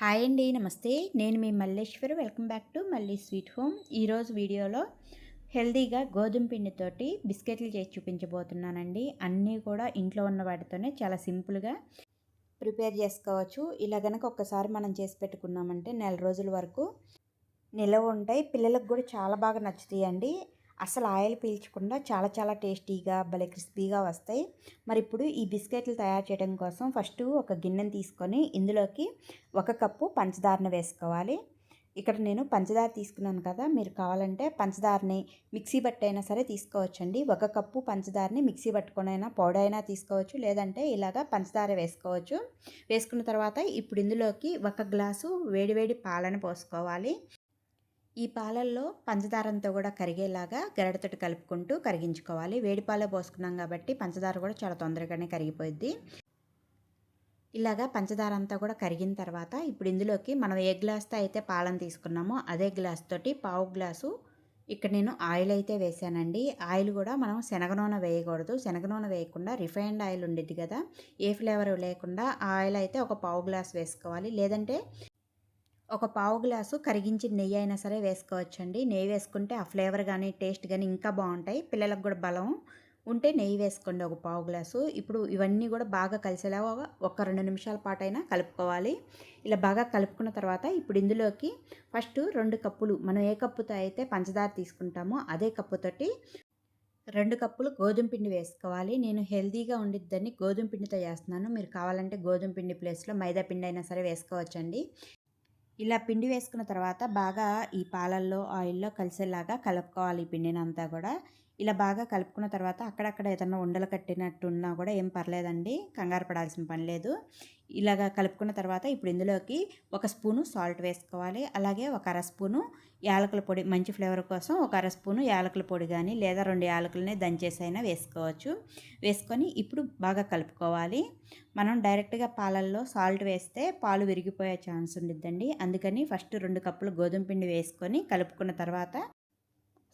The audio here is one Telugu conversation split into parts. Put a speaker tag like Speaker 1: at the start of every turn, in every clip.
Speaker 1: హాయ్ అండి నమస్తే. నేను మీ మల్లేశ్వరి. వెల్కమ్ బ్యాక్ టు మళ్ళీ స్వీట్ హోమ్. ఈరోజు వీడియోలో హెల్దీగా గోధుమ పిండితోటి బిస్కెట్లు చేసి చూపించబోతున్నానండి. అన్నీ కూడా ఇంట్లో ఉన్న వాటితోనే చాలా సింపుల్గా ప్రిపేర్ చేసుకోవచ్చు. ఇలా కనుక ఒక్కసారి మనం చేసి పెట్టుకున్నామంటే నెల రోజుల వరకు నిలవ ఉంటాయి. పిల్లలకు కూడా చాలా బాగా నచ్చుతాయండి. అసలు ఆయిల్ పీల్చకుండా చాలా చాలా టేస్టీగా భలే క్రిస్పీగా వస్తాయి. మరి ఇప్పుడు ఈ బిస్కెట్లు తయారు చేయడం కోసం ఫస్ట్ ఒక గిన్నెను తీసుకొని ఇందులోకి ఒక కప్పు పంచదారను వేసుకోవాలి. ఇక్కడ నేను పంచదార తీసుకున్నాను కదా మీరు కావాలంటే పంచదారని మిక్సీ బట్టైనా సరే తీసుకోవచ్చండి. ఒక కప్పు పంచదారని మిక్సీ పట్టుకొనైనా పౌడర్ అయినా తీసుకోవచ్చు. లేదంటే ఇలాగా పంచదార వేసుకోవచ్చు. వేసుకున్న తర్వాత ఇప్పుడు ఇందులోకి ఒక గ్లాసు వేడివేడి పాలను పోసుకోవాలి. ఈ పాలల్లో పంచదారంతో కూడా కరిగేలాగా గరడతోటి కలుపుకుంటూ కరిగించుకోవాలి. వేడి పాలే పోసుకున్నాం కాబట్టి పంచదార కూడా చాలా తొందరగానే కరిగిపోద్ది ఇలాగా పంచదార అంతా కూడా కరిగిన తర్వాత ఇప్పుడు ఇందులోకి మనం ఏ గ్లాస్తో అయితే పాలను తీసుకున్నామో అదే గ్లాస్ తోటి పావు గ్లాసు ఇక్కడ నేను ఆయిల్ అయితే వేసానండి ఆయిల్ కూడా మనం శనగ నూనె వేయకూడదు. శనగ నూనె వేయకుండా రిఫైన్డ్ ఆయిల్ ఉండేది కదా ఏ ఫ్లేవర్ లేకుండా ఆయిల్ అయితే ఒక పావు గ్లాస్ వేసుకోవాలి. లేదంటే ఒక పావు గ్లాసు కరిగించిన నెయ్యి అయినా సరే వేసుకోవచ్చండి. నెయ్యి వేసుకుంటే ఆ ఫ్లేవర్ కానీ టేస్ట్ కానీ ఇంకా బాగుంటాయి. పిల్లలకు కూడా బలం ఉంటే నెయ్యి వేసుకోండి ఒక పావు గ్లాసు. ఇప్పుడు ఇవన్నీ కూడా బాగా కలిసేలా ఒక రెండు నిమిషాల పాటు అయినా కలుపుకోవాలి. ఇలా బాగా కలుపుకున్న తర్వాత ఇప్పుడు ఇందులోకి ఫస్ట్ రెండు కప్పులు మనం ఏ కప్పుతో అయితే పంచదార తీసుకుంటామో అదే కప్పుతోటి రెండు కప్పులు గోధుమ పిండి వేసుకోవాలి. నేను హెల్తీగా ఉండిద్దని గోధుమ పిండితో చేస్తున్నాను. మీరు కావాలంటే గోధుమ పిండి ప్లేస్లో మైదా పిండి అయినా సరే వేసుకోవచ్చండి. ఇలా పిండి వేసుకున్న తర్వాత బాగా ఈ పాలల్లో ఆయిల్లో కలిసేలాగా కలుపుకోవాలి ఈ పిండిని అంతా కూడా. ఇలా బాగా కలుపుకున్న తర్వాత అక్కడక్కడ ఏదన్నా ఉండలు కట్టినట్టున్నా కూడా ఏం పర్లేదండి. కంగారు పడాల్సిన పని లేదు. ఇలాగా కలుపుకున్న తర్వాత ఇప్పుడు ఇందులోకి ఒక స్పూను సాల్ట్ వేసుకోవాలి. అలాగే ఒక అర స్పూను యాలకుల పొడి మంచి ఫ్లేవర్ కోసం ఒక అర స్పూను యాలకుల పొడి కానీ లేదా రెండు యాలకులని దంచేసైనా వేసుకోవచ్చు. వేసుకొని ఇప్పుడు బాగా కలుపుకోవాలి. మనం డైరెక్ట్గా పాలల్లో సాల్ట్ వేస్తే పాలు విరిగిపోయే ఛాన్స్ ఉండిద్దండి. అందుకని ఫస్ట్ రెండు కప్పులు గోధుమ పిండి వేసుకొని కలుపుకున్న తర్వాత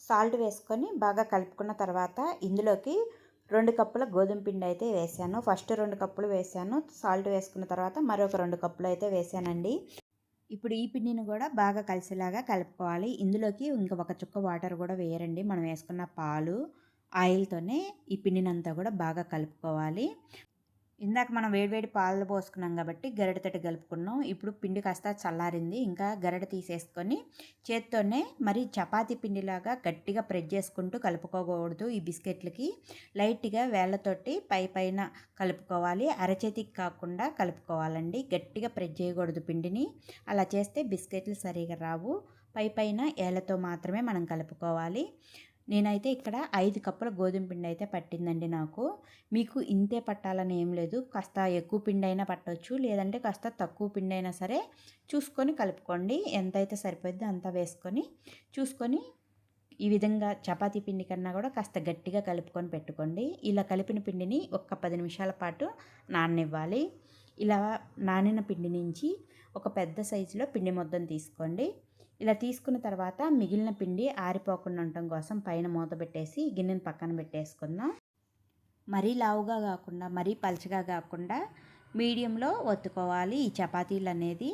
Speaker 1: సాల్ట్ వేసుకొని బాగా కలుపుకున్న తర్వాత ఇందులోకి రెండు కప్పుల గోధుమ పిండి అయితే వేసాను. ఫస్ట్ రెండు కప్పులు వేసాను. సాల్ట్ వేసుకున్న తర్వాత మరొక రెండు కప్పులు అయితే వేసానండి. ఇప్పుడు ఈ పిండిని కూడా బాగా కలిసేలాగా కలుపుకోవాలి. ఇందులోకి ఇంకా ఒక చుక్క వాటర్ కూడా వేయరండి. మనం వేసుకున్న పాలు ఆయిల్తోనే ఈ పిండినంతా కూడా బాగా కలుపుకోవాలి. ఇందాక మనం వేడివేడి పాలు పోసుకున్నాం కాబట్టి గరిటతోటి కలుపుకున్నాం. ఇప్పుడు పిండి కాస్త చల్లారింది. ఇంకా గరిట తీసేసుకొని చేత్తోనే మరి చపాతీ పిండిలాగా గట్టిగా ప్రెస్ చేసుకుంటూ కలుపుకోకూడదు ఈ బిస్కెట్లకి. లైట్గా వేళ్ళతోటి పై పైన కలుపుకోవాలి. అరచేతికి కాకుండా కలుపుకోవాలండి. గట్టిగా ప్రెస్ చేయకూడదు పిండిని. అలా చేస్తే బిస్కెట్లు సరిగా రావు. పై పైన ఏళ్ళతో మాత్రమే మనం కలుపుకోవాలి. నేనైతే ఇక్కడ ఐదు కప్పుల గోధుమ పిండి అయితే పట్టిందండి నాకు. మీకు ఇంతే పట్టాలని ఏం లేదు. కాస్త ఎక్కువ పిండి అయినా పట్టవచ్చు లేదంటే కాస్త తక్కువ పిండి అయినా సరే చూసుకొని కలుపుకోండి. ఎంత అయితే సరిపోద్దో అంత వేసుకొని చూసుకొని ఈ విధంగా చపాతీ పిండి కన్నా కూడా కాస్త గట్టిగా కలుపుకొని పెట్టుకోండి. ఇలా కలిపిన పిండిని ఒక్క పది నిమిషాల పాటు నాననివ్వాలి. ఇలా నానిన పిండి నుంచి ఒక పెద్ద సైజులో పిండి ముద్దను తీసుకోండి. ఇలా తీసుకున్న తర్వాత మిగిలిన పిండి ఆరిపోకుండా ఉండటం కోసం పైన మూత పెట్టేసి గిన్నెను పక్కన పెట్టేసుకుందాం. మరీ లావుగా కాకుండా మరీ పలచగా కాకుండా మీడియంలో ఒత్తుకోవాలి ఈ చపాతీలు అనేది.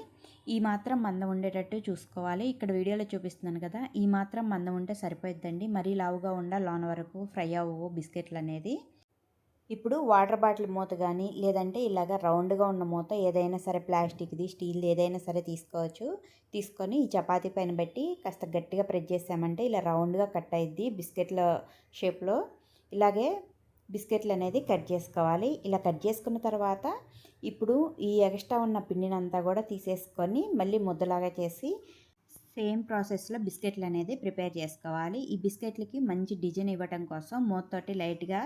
Speaker 1: ఈ మాత్రం మందం ఉండేటట్టు చూసుకోవాలి. ఇక్కడ వీడియోలో చూపిస్తున్నాను కదా ఈ మాత్రం మందం ఉంటే సరిపోయిద్దండి. మరీ లావుగా ఉండ లోన వరకు ఫ్రై అవ్వవు బిస్కెట్లు అనేది. ఇప్పుడు వాటర్ బాటిల్ మూత కానీ లేదంటే ఇలాగ రౌండ్గా ఉన్న మూత ఏదైనా సరే ప్లాస్టిక్ది స్టీల్ది ఏదైనా సరే తీసుకోవచ్చు. తీసుకొని ఈ చపాతీ పైన పెట్టి కాస్త గట్టిగా ప్రెస్ చేసామంటే ఇలా రౌండ్గా కట్ అయ్యిద్ది బిస్కెట్ల షేప్లో. ఇలాగే బిస్కెట్లు అనేది కట్ చేసుకోవాలి. ఇలా కట్ చేసుకున్న తర్వాత ఇప్పుడు ఈ ఎక్స్ట్రా ఉన్న పిండినంతా కూడా తీసేసుకొని మళ్ళీ ముద్దలాగా చేసి సేమ్ ప్రాసెస్లో బిస్కెట్లు అనేది ప్రిపేర్ చేసుకోవాలి. ఈ బిస్కెట్లకి మంచి డిజైన్ ఇవ్వటం కోసం మూతతోటి లైట్గా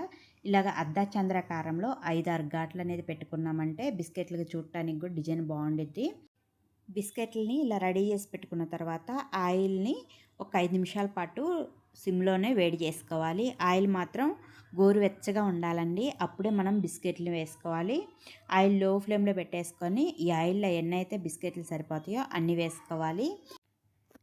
Speaker 1: ఇలాగ అద్దా చంద్రకారంలో ఐదారు ఘాట్లు అనేది పెట్టుకున్నామంటే బిస్కెట్లకి చూడటానికి కూడా డిజైన్ బాగుండిద్ది. బిస్కెట్లని ఇలా రెడీ చేసి పెట్టుకున్న తర్వాత ఆయిల్ని ఒక ఐదు నిమిషాల పాటు సిమ్లోనే వేడి చేసుకోవాలి. ఆయిల్ మాత్రం గోరువెచ్చగా ఉండాలండి. అప్పుడే మనం బిస్కెట్లు వేసుకోవాలి. ఆయిల్లో ఫ్లేమ్లో పెట్టేసుకొని ఈ ఆయిల్లో ఎన్ని అయితే బిస్కెట్లు సరిపోతాయో అన్నీ వేసుకోవాలి.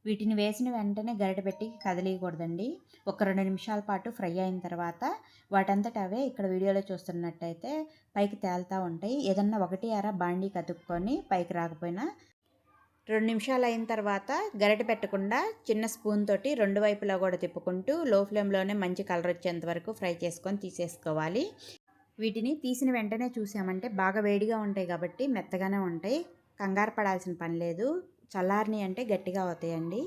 Speaker 1: వీటిని వేసిన వెంటనే గరిట పెట్టి కదిలియకూడదండి. ఒక రెండు నిమిషాల పాటు ఫ్రై అయిన తర్వాత వాటంతట అవే ఇక్కడ వీడియోలో చూస్తున్నట్టయితే పైకి తేలుతూ ఉంటాయి. ఏదన్నా ఒకటి అర బాండీ కతుక్కొని పైకి రాకపోయినా రెండు నిమిషాలు అయిన తర్వాత గరిట పెట్టకుండా చిన్న స్పూన్ తోటి రెండు వైపులా కూడా తిప్పుకుంటూ లో ఫ్లేమ్లోనే మంచి కలర్ వచ్చేంత వరకు ఫ్రై చేసుకొని తీసేసుకోవాలి. వీటిని తీసిన వెంటనే చూసామంటే బాగా వేడిగా ఉంటాయి కాబట్టి మెత్తగానే ఉంటాయి. కంగారు పడాల్సిన పని లేదు. చల్లార్ని అంటే గట్టిగా అవుతాయండి.